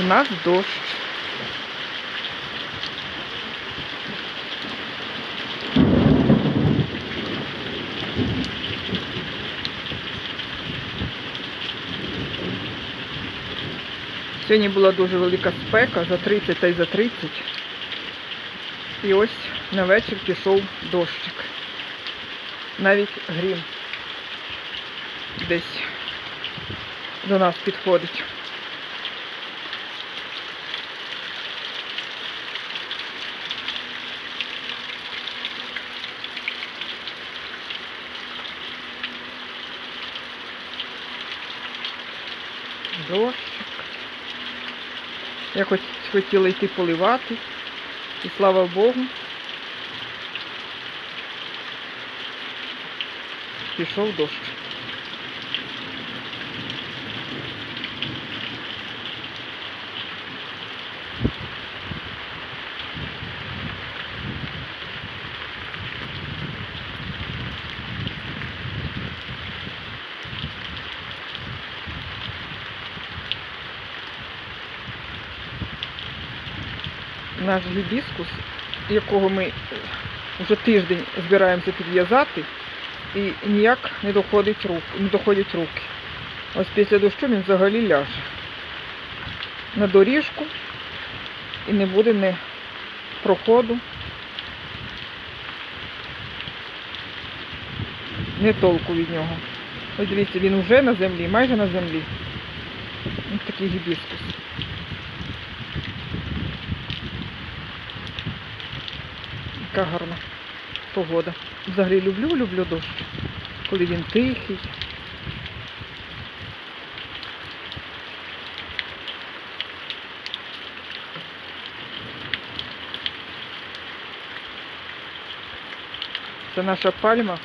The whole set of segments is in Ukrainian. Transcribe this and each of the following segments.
У нас дощ. Сьогодні була дуже велика спека, за 30 та й за 30. І ось на вечір пішов дощик. Навіть грім десь до нас підходить. Дощик. Я хоч хотіла йти поливати. І слава Богу. Пішов дощ. Наш гібіскус, якого ми е, вже тиждень збираємося підв'язати, і ніяк не доходить рук, не доходять руки. Ось після дощу він взагалі ляже на доріжку і не буде ні проходу, ні толку від нього. Ось дивіться, він вже на землі, майже на землі. Ось такий гібіскус. Яка гарна погода. Взагалі люблю, люблю дощ, коли він тихий. Це наша пальма,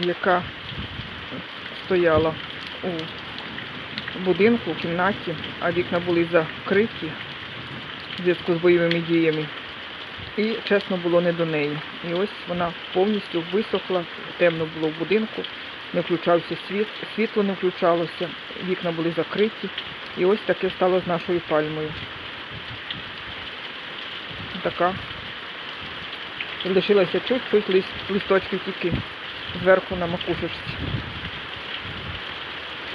яка стояла у будинку, у кімнаті, а вікна були закриті в зв'язку з бойовими діями. І чесно було не до неї. І ось вона повністю висохла, темно було в будинку, не включався світ, світло не включалося, вікна були закриті. І ось таке стало з нашою пальмою. Така. Лишилося чуть-чуть лист, листочків тільки зверху на макушечці.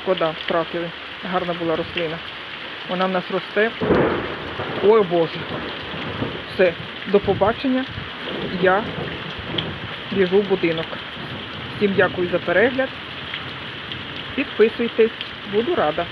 Шкода, втратили. Гарна була рослина. Вона в нас росте. Ой Боже. Все, до побачення. Я біжу в будинок. Всім дякую за перегляд. Підписуйтесь, буду рада.